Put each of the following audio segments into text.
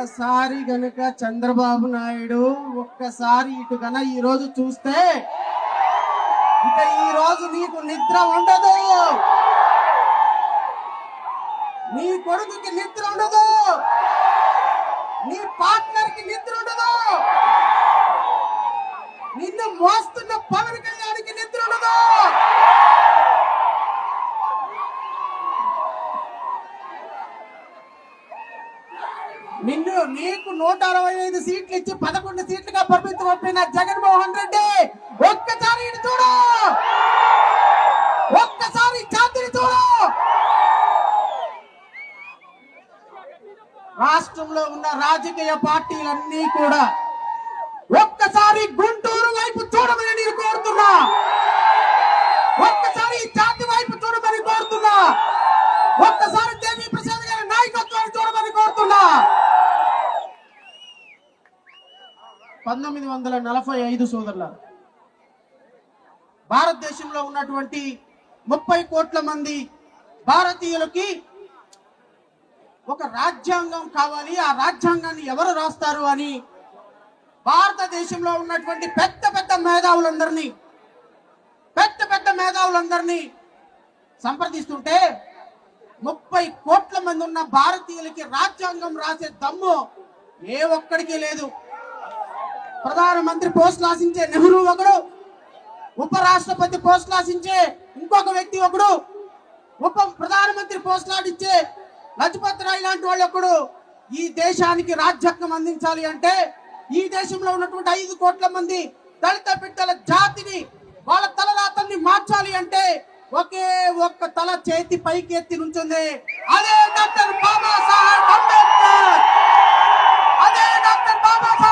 ఒక్కసారి గనుక చంద్రబాబు నాయుడు ఒక్కసారి ఇటు గన ఈ రోజు చూస్తే ఇక ఈ రోజు నీకు నిద్ర ఉండదు. నీ కొడుకుకి నిద్ర ఉండదు. నీ పార్ట్నర్కి నిద్ర ఉండదు. నిన్ను మోస్తున్న పవన్ కళ్యాణ్కి నిద్ర ఉండదు. నిన్ను నీకు నూట అరవై ఐదు సీట్లు ఇచ్చి పదకొండు సీట్లుగా పరిమితం పంపిన జగన్మోహన్ రెడ్డి ఒక్కసారి ఇటు చూడు. ఒక్కసారి జాతిని చూడు. రాష్ట్రంలో ఉన్న రాజకీయ పార్టీలన్నీ కూడా ఒక్కసారి గుంటూరు వైపు చూడమని నేను కోరుతున్నా. పంతొమ్మిది వందల నలభై ఐదు సోదరుల భారతదేశంలో ఉన్నటువంటి ముప్పై కోట్ల మంది భారతీయులకి ఒక రాజ్యాంగం కావాలి. ఆ రాజ్యాంగాన్ని ఎవరు రాస్తారు అని భారతదేశంలో ఉన్నటువంటి పెద్ద పెద్ద మేధావులందరినీ పెద్ద పెద్ద మేధావులందరినీ సంప్రదిస్తుంటే ముప్పై కోట్ల మంది ఉన్న భారతీయులకి రాజ్యాంగం రాసే దమ్ము ఏ ఒక్కడికి లేదు. ప్రధానమంత్రి పోస్టులు ఆశించే నెహ్రూ ఒకడు ఉపరాష్ట్రపతి పోస్టులు ఆశించే ఇంకొక వ్యక్తి ఒకడు ఉప ప్రధానమంత్రి పోస్టులు ఆడిచ్చే లజపత్ రాయ్ లాంటి వాళ్ళు ఒకడు. ఈ దేశానికి రాజ్యాంగం అందించాలి అంటే ఈ దేశంలో ఉన్నటువంటి ఐదు కోట్ల మంది దళిత బిడ్డల జాతిని వాళ్ళ తలరాతల్ని మార్చాలి అంటే ఒకే ఒక్క తల చేతి పైకి ఎత్తి నుంచుంది. అదే డాక్టర్ బాబాసాహెబ్ అంబేద్కర్. అదే డాక్టర్ బాబాసాహెబ్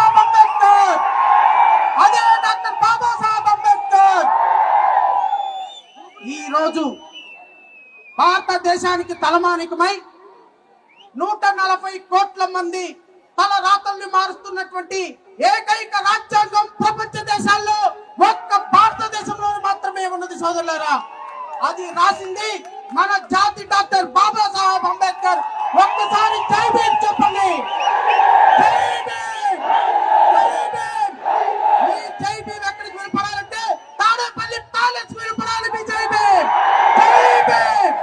రోజు భారతదేశానికి తలమానికమై నూట నలభై కోట్ల మంది తల రాతల్ని మారుస్తున్నటువంటి ఏకైక రాజ్యాంగం ప్రపంచ దేశాల్లో ఒక్క భారతదేశంలో మాత్రమే ఉన్నది సోదరులారా. అది రాసింది మన జాతి డాక్టర్ బాబా సాహెబ్ అంబేద్కర్. ఒక్కసారి జై భీమ్ చెప్పండి జై భీమ్! జై భీమ్! మీ జై భీమ్ ఎక్కడికి వినపడాలంటే తాడేపల్లి ప్యాలెస్ వినపడాలి మీ జై భీమ్ జై భీమ్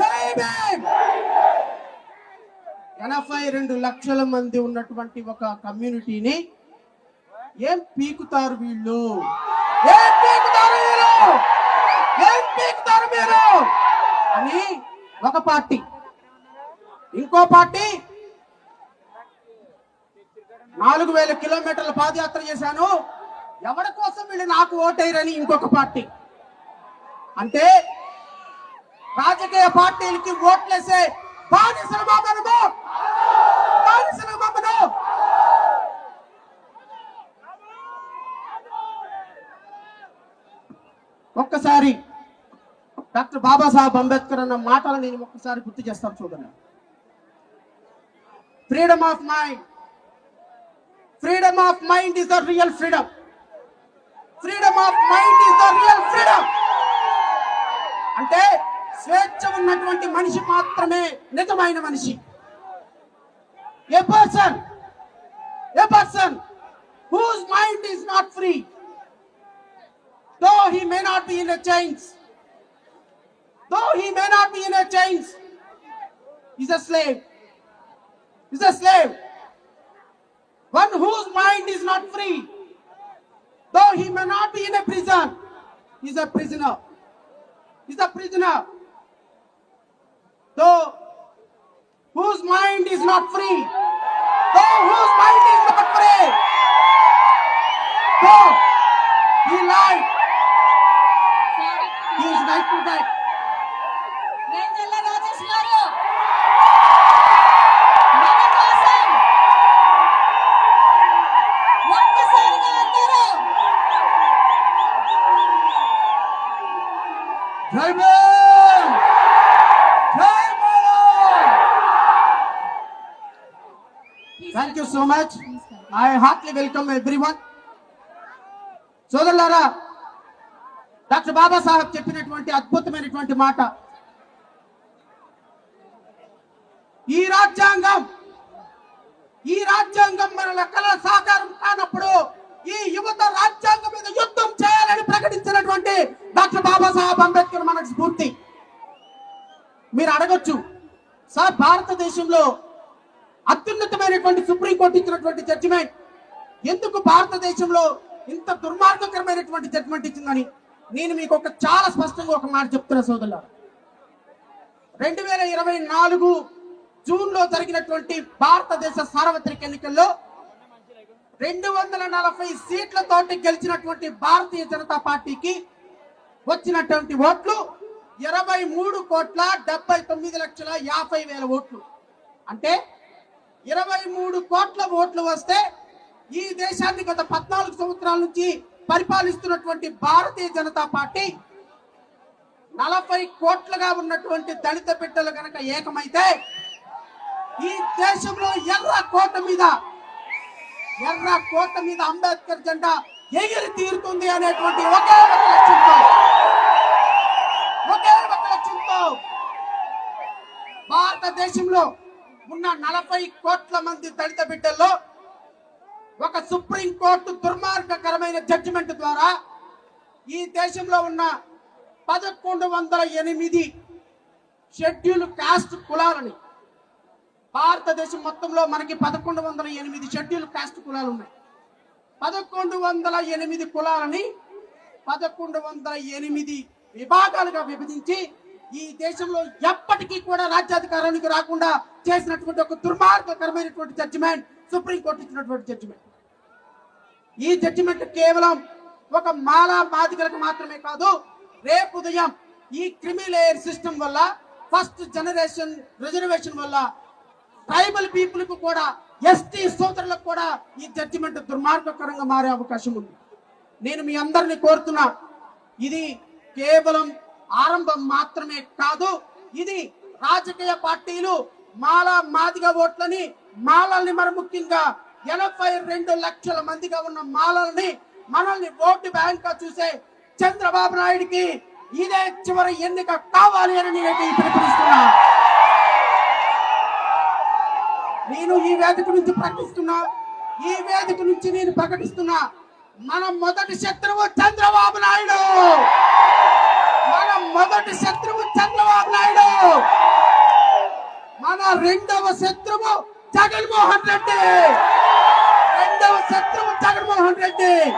జై భీమ్ ఎనభై రెండు లక్షల మంది ఉన్నటువంటి ఒక కమ్యూనిటీని ఏం పీకుతారు వీళ్ళు? ఏం పీకుతారు ఏం పీకుతారు మీరు? అని ఒక పార్టీ. ఇంకో పార్టీ నాలుగు వేల కిలోమీటర్ల పాదయాత్ర చేశాను. ఎవరి కోసం వీళ్ళు నాకు ఓటేయరని ఇంకొక పార్టీ. అంటే రాజకీయ పార్టీలకి ఓట్లేసే బానిసల బాబను బానిసల బాబను ఒక్కసారి డాక్టర్ బాబాసాహెబ్ అంబేద్కర్ అన్న మాటలు నేను ఒక్కసారి గుర్తు చేస్తాను చూడండి. Freedom of mind freedom of mind is the real freedom freedom of mind is the real freedom అంటే స్వేచ్ఛ ఉన్నటువంటి మనిషి మాత్రమే నిజమైన మనిషి. A person? A person? Whose mind is not free though he may not be in a chains Though he may not be in a chains, he's a slave. He's a slave. One whose mind is not free, though he may not be in a prison, he's a prisoner. He's a prisoner. Though whose mind is not free, though whose mind is not free, though he lies, he is not to. So much I heartily welcome heartily welcome సోదరులారా doctor Babasaheb చెప్పినటువంటి అద్భుతమైనటువంటి మాట. ఈ రాజ్యాంగం ఈ రాజ్యాంగం మన లెక్కల సాకారం కానప్పుడు ఈ యువత రాజ్యాంగం మీద యుద్ధం చేయాలని ప్రకటించినటువంటి డాక్టర్ బాబాసాహెబ్ అంబేద్కర్ మనకు స్ఫూర్తి. మీరు అడగచ్చు సార్ భారతదేశంలో అత్యున్నతమైనటువంటి సుప్రీంకోర్టు ఇచ్చినటువంటి జడ్జిమెంట్ ఎందుకు భారతదేశంలో ఇంత దుర్మార్గకరమైనటువంటి జడ్జిమెంట్ ఇచ్చిందని? నేను మీకు ఒక చాలా స్పష్టంగా ఒక మాట చెప్తున్నా సోదరుల రెండు వేల ఇరవై నాలుగు జూన్లో జరిగినటువంటి భారతదేశ సార్వత్రిక ఎన్నికల్లో రెండు వందల నలభై సీట్లతోటి గెలిచినటువంటి భారతీయ జనతా పార్టీకి వచ్చినటువంటి ఓట్లు ఇరవై మూడు కోట్ల డెబ్బై తొమ్మిది లక్షల యాభై వేల ఓట్లు. అంటే ఇరవై మూడు కోట్ల ఓట్లు వస్తే ఈ దేశాన్ని గత పద్నాలుగు సంవత్సరాల నుంచి పరిపాలిస్తున్నటువంటి భారతీయ జనతా పార్టీ నలభై కోట్లుగా ఉన్నటువంటి దళిత బిడ్డలు కనుక ఏకమైతే ఈ దేశంలో ఎర్ర కోట మీద ఎర్ర కోట మీద అంబేద్కర్ జెండా ఎగిరి తీరుతుంది అనేటువంటి ఒకే ఒక లక్ష్యంతో ఒకే ఒక లక్ష్యంతో భారతదేశంలో ఉన్న నలభై కోట్ల మంది దళిత బిడ్డల్లో ఒక సుప్రీం కోర్టు దుర్మార్గకరమైన జడ్జిమెంట్ ద్వారా ఈ దేశంలో ఉన్న పదకొండు వందల ఎనిమిది షెడ్యూల్ కాస్ట్ కులాలని భారతదేశం మొత్తంలో మనకి పదకొండు వందల ఎనిమిది షెడ్యూల్ కాస్ట్ కులాలు ఉన్నాయి. పదకొండు వందల ఎనిమిది కులాలని పదకొండు వందల ఎనిమిది విభాగాలుగా విభజించి ఈ దేశంలో ఎప్పటికీ కూడా రాజ్యాధికారానికి రాకుండా చేసినటువంటి ఒక దుర్మార్గకరమైనటువంటి జడ్జిమెంట్ సుప్రీంకోర్టు ఇచ్చినటువంటి జడ్జిమెంట్ ఈ జడ్జిమెంట్ కేవలం ఒక మాలా బాధితులకు మాత్రమే కాదు రేపు ఉదయం ఈ క్రిమి లేయర్ సిస్టమ్ వల్ల ఫస్ట్ జనరేషన్ రిజర్వేషన్ వల్ల ట్రైబల్ పీపుల్కు కూడా ఎస్టీ సోదరులకు కూడా ఈ జడ్జిమెంట్ దుర్మార్గకరంగా మారే అవకాశం ఉంది. నేను మీ అందరిని కోరుతున్నా ఇది కేవలం ఆరంభం మాత్రమే కాదు ఇది రాజకీయ పార్టీలు మాల మాదిగ ఓట్లని మాలల్ని మరి ముఖ్యంగా ఎనభై రెండు లక్షల మందిగా ఉన్న మాలల్ని మనల్ని ఓటు బ్యాంక్గా చూసే చంద్రబాబు నాయుడికి ఇదే చివరి ఎన్నిక కావాలి అని నేనైతే పిలుపునిస్తున్నా. నేను ఈ వేదిక నుంచి ప్రకటిస్తున్నా. ఈ వేదిక నుంచి నేను ప్రకటిస్తున్నా. మన మొదటి శత్రువు చంద్రబాబు నాయుడు! మన మొదటి శత్రువు చంద్రబాబు నాయుడు! మన రెండవ శత్రువు జగన్మోహన్ రెడ్డి. రెండవ శత్రువు జగన్మోహన్ రెడ్డి.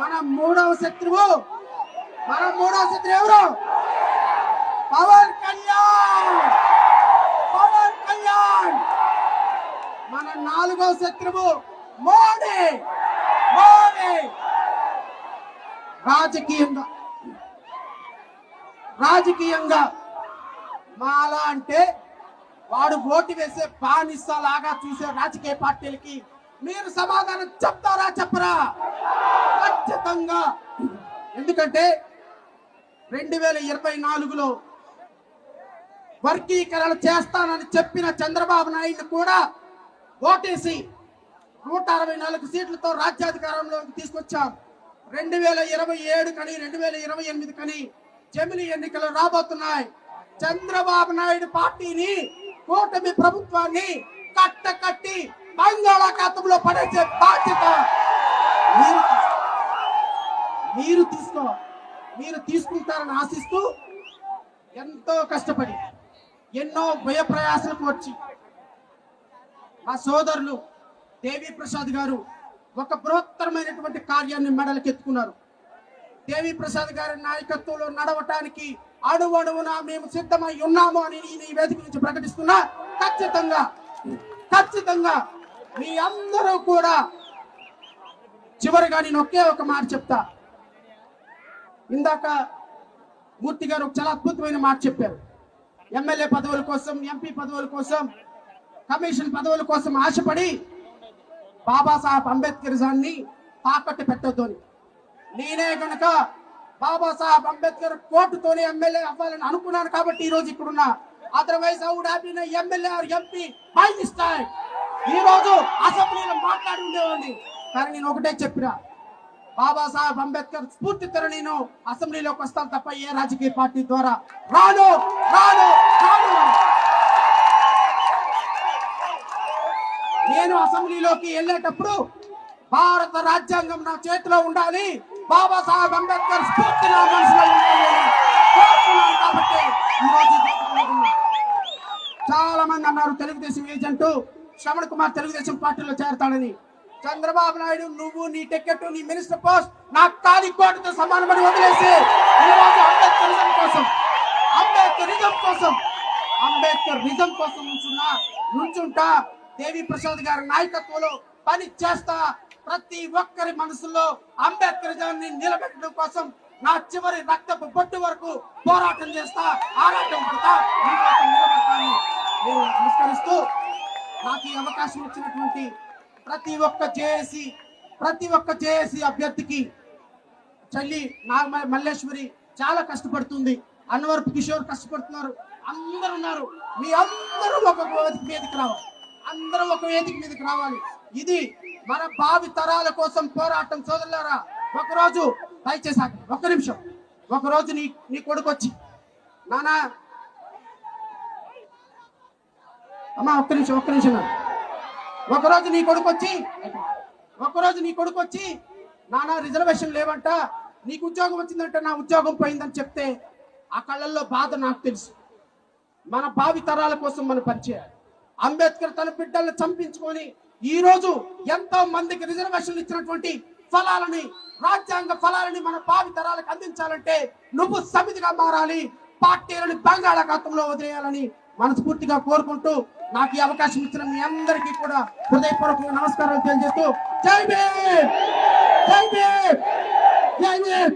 మన మూడవ శత్రువు మన మూడవ శత్రువు ఎవరు? పవన్ కళ్యాణ్. పవన్ కళ్యాణ్. మన నాలుగవ శత్రువు మోడీ. మోడీ. రాజకీయంగా. రాజకీయంగా. మాలా అంటే వాడు ఓటు వేసే బానిసలాగా చూసే రాజకీయ పార్టీలకి మీరు సమాధానం చెప్తారా చెప్పరా? ఖచ్చితంగా. ఎందుకంటే రెండు వేల ఇరవై నాలుగులో వర్గీకరణ చేస్తానని చెప్పిన చంద్రబాబు నాయుడు కూడా ఓటేసి నూట అరవై నాలుగు సీట్లతో రాజ్యాధికారంలోకి తీసుకొచ్చాం. రెండు వేల ఇరవై ఏడు కని రెండు వేల ఇరవై ఎనిమిది కని జమిలి ఎన్నికలు రాబోతున్నాయి. చంద్రబాబు నాయుడు పార్టీని కూటమి ప్రభుత్వాన్ని కట్ట కట్టి బంగాళాఖాతంలో పడేసే బాధ్యత మీరు మీరు తీసుకో మీరు తీసుకుంటారని ఆశిస్తూ ఎంతో కష్టపడి ఎన్నో భయ ప్రయాసలకు వచ్చి మా సోదరులు దేవి ప్రసాద్ గారు ఒక బృహత్తరమైనటువంటి కార్యాన్ని మెడలకెత్తుకున్నారు. దేవి ప్రసాద్ గారి నాయకత్వంలో నడవటానికి అణువణువున మేము సిద్ధమై ఉన్నాము అని నేను ఈ వేదిక నుంచి ప్రకటిస్తున్నా ఖచ్చితంగా ఖచ్చితంగా మీ అందరూ కూడా చివరిగా నేను ఒకే ఒక మాట చెప్తా. ఇందాక మూర్తి గారు ఒక చాలా అద్భుతమైన మాట చెప్పారు. ఎమ్మెల్యే పదవుల కోసం ఎంపీ పదవుల కోసం కమిషన్ పదవుల కోసం ఆశపడి బాబాసాహెబ్ అంబేద్కర్ జాన్ని తాకట్టు పెట్టొద్దు అని. నేనే కనుక బాబాసాహెబ్ అంబేద్కర్ కోర్టుతోనే ఎమ్మెల్యే అవ్వాలని అనుకున్నాను కాబట్టి ఈ రోజు ఇక్కడున్నా otherwise I would been MLA or MP by this time ఈ రోజు అసెంబ్లీలో మాట్లాడి ఉండేవాడిని. కానీ నేను ఒకటే చెప్పినా బాబాసాహెబ్ అంబేద్కర్ స్ఫూర్తితో నేను అసెంబ్లీలోకి వస్తాను తప్ప ఏ రాజకీయ పార్టీ ద్వారా రాను రాను రాను. నేను అసెంబ్లీలోకి వెళ్ళేటప్పుడు భారత రాజ్యాంగం నా చేతిలో ఉండాలి. బాబాసాహెబ్ అంబేద్కర్ స్ఫూర్తి నా మనసులో కోరుకున్నాను కాబట్టి ఈరోజు చాలా మంది అన్నారు తెలుగుదేశం ఏజెంట్ శ్రవణ్ కుమార్ తెలుగుదేశం పార్టీలో చేరతాడని. చంద్రబాబు నాయుడు నువ్వు నీ టికెట్ నీ మినిస్టర్ పోస్ట్ నాకు కాలి కోటతో సమానమని వదిలేసి ఈరోజు అంబేద్కరిజం కోసం అంబేద్కరిజం కోసం అంబేద్కర్ నిజం కోసం నుంచున్నా నుంచుంటా దేవి ప్రసాద్ గారి నాయకత్వంలో పని చేస్తా ప్రతి ఒక్కరి మనసులో అంబేద్కరిజాన్ని నిలబెట్టడం కోసం నా చివరి రక్తపు బొట్టు వరకు పోరాటం చేస్తా ఆరాటం పడతా నిలబడతాను. నేను నమస్కరిస్తూ నాకు ఈ అవకాశం ఇచ్చినటువంటి ప్రతి ఒక్క జేఏసి ప్రతి ఒక్క జేఏసి అభ్యర్థికి చెల్లి నాగ మల్లేశ్వరి చాలా కష్టపడుతుంది. అన్వర్ కిషోర్ కష్టపడుతున్నారు. అందరు ఉన్నారు. మీ అందరూ ఒక వేదిక మీదకి రావాలి. అందరూ ఒక వేదిక మీదకి రావాలి. ఇది మన భావి తరాల కోసం పోరాటం సోదరులారా ఒకరోజు దయచేసి ఆగండి. ఒక్క నిమిషం. ఒకరోజు నీ నీ కొడుకు వచ్చి నానా. అమ్మా ఒక్క నిమిషం ఒక్క నిమిషం ఒకరోజు నీ కొడుకు వచ్చి ఒకరోజు నీ కొడుకు వచ్చి నానా రిజర్వేషన్ లేవంట నీకు ఉద్యోగం వచ్చిందంటే నా ఉద్యోగం పోయిందని చెప్తే ఆ కళ్ళల్లో బాధ నాకు తెలుసు. మన భావి తరాల కోసం మనం పనిచేయాలి. అంబేద్కర్ తన బిడ్డల్ని చంపించుకొని ఈ రోజు ఎంతో మందికి రిజర్వేషన్లు ఇచ్చినటువంటి ఫలాలని రాజ్యాంగ ఫలాలని మన భావి తరాలకు అందించాలంటే నువ్వు సమితిగా మారాలి పార్టీలను బంగాళాఖాతంలో వదిలేయాలని మనస్ఫూర్తిగా కోరుకుంటూ నాకు ఈ అవకాశం ఇచ్చిన మీ అందరికీ కూడా హృదయపూర్వకంగా నమస్కారాలు తెలియజేస్తూ జై భీమ్! జై భీమ్! జై భీమ్!